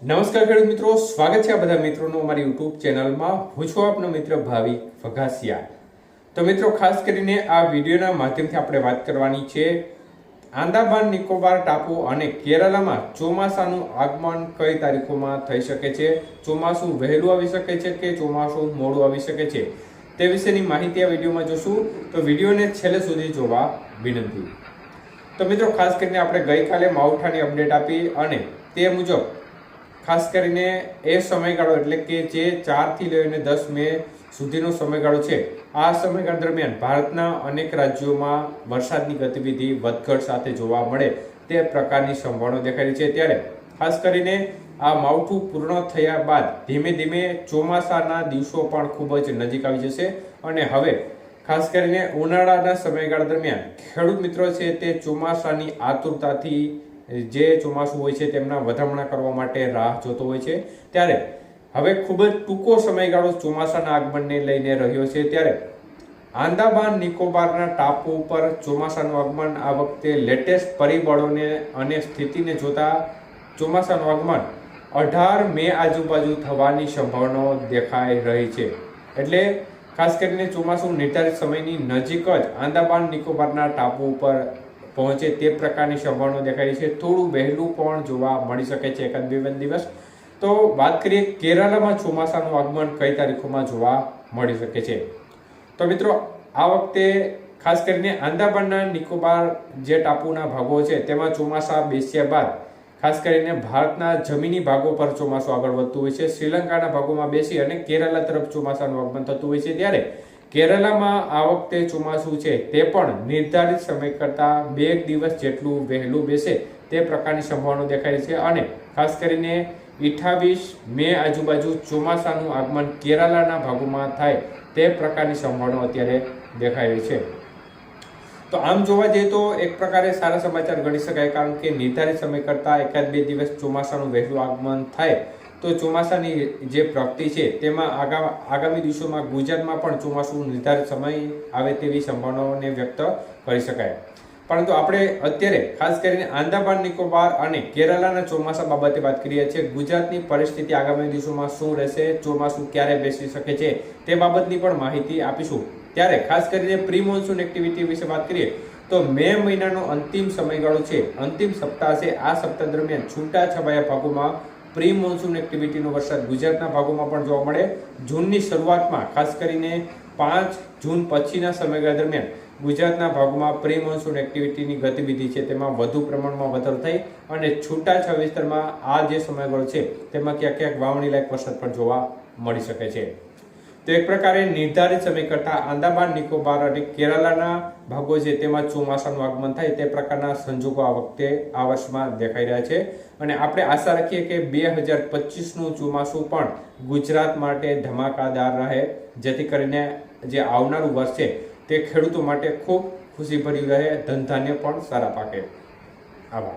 નમસ્કાર ખેડૂત મિત્રો, સ્વાગત છે આ બધા મિત્રોનું અમારી યુટ્યુબ ચેનલમાં. હું છું આપનો મિત્ર ભાવિક ફઘાસિયા. તો મિત્રો, ખાસ કરીને આ વિડીયોના માધ્યમથી આપણે વાત કરવાની છે આંદામાન નિકોબાર ટાપુ અને કેરલામાં ચોમાસાનું આગમન કઈ તારીખોમાં થઈ શકે છે? ચોમાસું વહેલું આવી શકે છે કે ચોમાસું મોડું આવી શકે છે? તે વિશેની માહિતી આ વિડીયોમાં જોશું. તો વિડીયોને છેલ્લે સુધી જોવા વિનંતી. તો મિત્રો, ખાસ કરીને આપણે ગઈકાલે માવઠાની અપડેટ આપી અને તે મુજબ ખાસ કરીને એ સમયગાળો એટલે કે જે ચારથી લઈને દસ મે સુધીનો સમયગાળો છે, આ સમયગાળા દરમિયાન ભારતના અનેક રાજ્યોમાં વરસાદની ગતિવિધિ વધઘટ સાથે જોવા મળે તે પ્રકારની સંભાવના રહી છે. ત્યારે ખાસ કરીને આ માવઠું પૂર્ણ થયા બાદ ધીમે ધીમે ચોમાસાના દિવસો પણ ખૂબ જ નજીક આવી જશે અને હવે ખાસ કરીને ઉનાળાના સમયગાળા દરમિયાન ખેડૂત મિત્રો છે તે ચોમાસાની આતુરતાથી જે ચોમાસું હોય છે તેમના વધામણા કરવા માટે રાહ જોતો હોય છે. ત્યારે હવે ખૂબ જ ટૂંકો સમયગાળો ચોમાસાના આગમનને લઈને રહ્યો છે. ત્યારે આંદામાન નિકોબારના ટાપુ ઉપર ચોમાસાનું આગમન આ વખતે લેટેસ્ટ પરિબળોને અને સ્થિતિને જોતા ચોમાસાનું આગમન અઢાર મે આજુબાજુ થવાની સંભાવનાઓ દેખાઈ રહી છે. એટલે ખાસ કરીને ચોમાસું નિર્ધારિત સમયની નજીક જ આંદામાન નિકોબારના ટાપુ ઉપર પહોંચે તે પ્રકારની સંભાવનાઓ દેખાઈ છે. થોડું વહેલું પણ જોવા મળી શકે છે એકાદ બે દિવસ. તો વાત કરીએ કેરળમાં ચોમાસાનું આગમન કઈ તારીખોમાં જોવા મળી શકે છે? તો મિત્રો, આ વખતે ખાસ કરીને આંદામાનના નિકોબાર જે ટાપુના ભાગો છે, તેમાં ચોમાસા બેસ્યા બાદ ખાસ કરીને ભારતના જમીની ભાગો પર ચોમાસું આગળ વધતું હોય છે. શ્રીલંકાના ભાગોમાં બેસી અને કેરલા તરફ ચોમાસાનું આગમન થતું હોય છે. ત્યારે કેરલામાં આ વખતે ચોમાસું છે, તે પણ નિર્ધારિત સમય કરતાં બે દિવસ જેટલું વહેલું બેસે તે પ્રકારની સંભાવના દેખાય છે અને ખાસ કરીને અઠાવીસ મે આજુબાજુ ચોમાસાનું આગમન કેરાલાના ભાગોમાં થાય તે પ્રકારની સંભાવના અત્યારે દેખાય છે. તો આમ જોવા જઈએ તો એક પ્રકારે સારા સમાચાર ગણી શકાય, કારણ કે નિર્ધારિત સમય કરતાં એકાદ બે દિવસ ચોમાસાનું વહેલું આગમન થાય તો ચોમાસાની જે પ્રગતિ છે, તેમાં આગા, આગામી દિવસોમાં ગુજરાતમાં પણ ચોમાસું નિર્ધારિત સમય આવે તેવી સંભાવનાઓને વ્યક્ત કરી શકાય. પરંતુ આપણે અત્યારે ખાસ કરીને આંદામાન, નિકોબાર અને કેરલાના ચોમાસા બાબતે વાત કરીએ છીએ, ગુજરાતની પરિસ્થિતિ આગામી દિવસોમાં શું રહેશે, ચોમાસું ક્યારે બેસી શકે છે, તે બાબતની પણ માહિતી આપીશું. ત્યારે ખાસ કરીને પ્રી મોન્સૂન એક્ટિવિટી વિશે વાત કરીએ, તો મે મહિનાનો અંતિમ સમયગાળો છે. અંતિમ સપ્તાહ છે. આ સપ્તાહ દરમિયાન છૂટા છવાયા ભાગોમાં પ્રી મોન્સૂન એક્ટિવિટીનો વરસાદ ગુજરાતના ભાગોમાં પણ જોવા મળે. જૂનની શરૂઆતમાં, ખાસ કરીને પાંચ જૂન પછીના સમયગાળા દરમિયાન, ગુજરાતના ભાગોમાં પ્રી મોન્સૂન એક્ટિવિટીની ગતિવિધિ છે, તેમાં વધુ પ્રમાણમાં વધારો થઈ અને છૂટાછા વિસ્તારમાં આ જે સમયગાળો છે, તેમાં ક્યાંક ક્યાંક વાવણી લાયક વરસાદ પણ જોવા મળી શકે છે. તો એક પ્રકારે નિર્ધારિત સમય કરતાં આંદામાન, નિકોબાર અને કેરાલાના ભાગો છે તેમાં ચોમાસાનું આગમન થાય તે પ્રકારના સંજોગો આ વખતે આ વર્ષમાં દેખાઈ રહ્યા છે. અને આપણે આશા રાખીએ કે બે હજાર પચીસનું ચોમાસું પણ ગુજરાત માટે ધમાકાદાર રહે, જેથી કરીને જે આવનારું વર્ષ છે તે ખેડૂતો માટે ખૂબ ખુશીભર્યું રહે, ધનધાન્ય પણ સારા પાકે. આભાર.